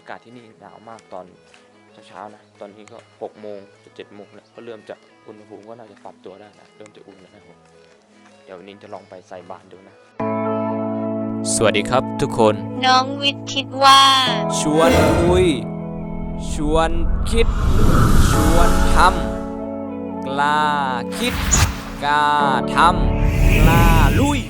อากาศที่นี่หนาวมากตอนเช้าๆนะ ตอนนี้ก็6โมงจะ7โมงแล้วก็เริ่มจากอุณหภูมิก็น่าจะปรับตัวได้นะ เริ่มจะอุ่นแล้วนะครับผมเดี๋ยววันนี้จะลองไปใส่บาตรดูนะ สวัสดีครับทุกคน น้องวิทย์คิดว่า ชวนคุย ชวนคิด ชวนทำกล้าคิดกล้าทำกล้าลุย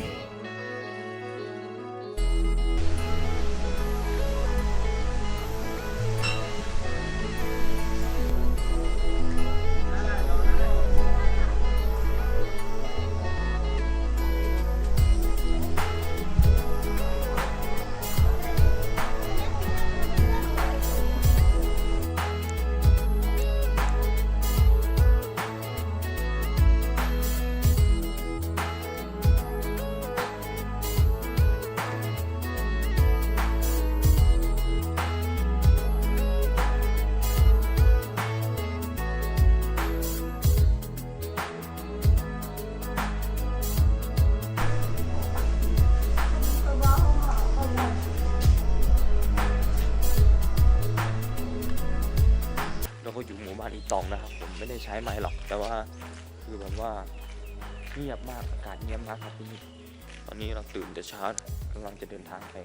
ก็อยู่หมู่บ้านอีตองนะครับผมไม่ได้ใช้ไม้หรอก แต่ว่าคือแบบว่าเงียบมากอากาศเงียบมากครับที่นี่ตอนนี้เราตื่นแต่เช้ากำลังจะเดินทางไป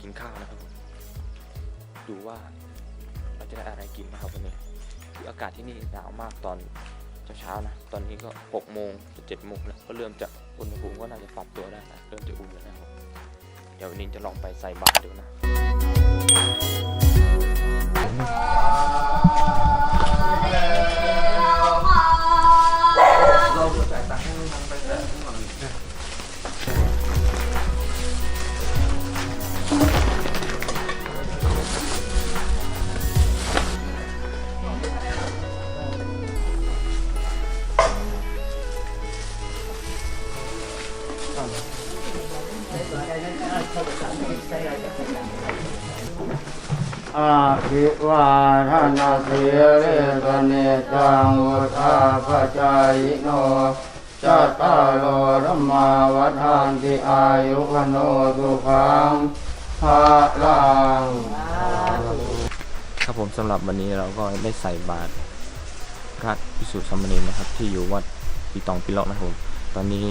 กินข้าวนะครับผมดูว่าเราจะได้อะไรกินนะครับวันนี้คืออากาศที่นี่หนาวมากตอนเช้าๆนะ ตอนนี้ก็6โมงจะ7โมงแล้วก็เริ่มจากอุณหภูมิก็น่าจะปรับตัวได้นะ เริ่มจะอุ่นแล้วนะครับ เดี๋ยววันนี้จะลองไปใส่บาตรดูนะ อาภิวาทนาสีเรสเนจังวุธาปจายโนจัตตารโอธรรมาวัฏานติอายุวโนสุขังภาลังครับผมสำหรับวันนี้เราก็ได้ใส่บาตรพระพิสุทธิ์สมณรนะครับ ที่อยู่วัดปีตองปิเลาะนะครับผมตอนนี้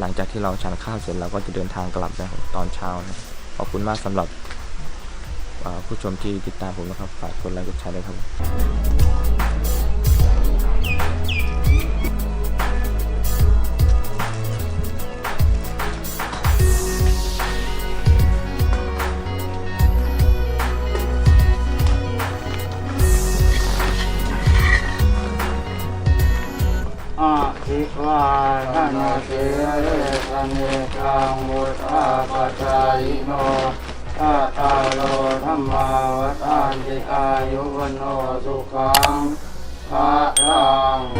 หลังจากที่เราฉันข้าวเสร็จเราก็จะเดินทางกลับนะครับตอนเช้านะขอบคุณมากสำหรับผู้ชมที่ติดตามผมนะครับ ฝากกดไลค์กดแชร์ด้วยครับ ภิวาทนาเสียเรสเนจังวุธาปัจายโนตาตาโลธรรมาวตานติอายุวโนสุขังพระรัง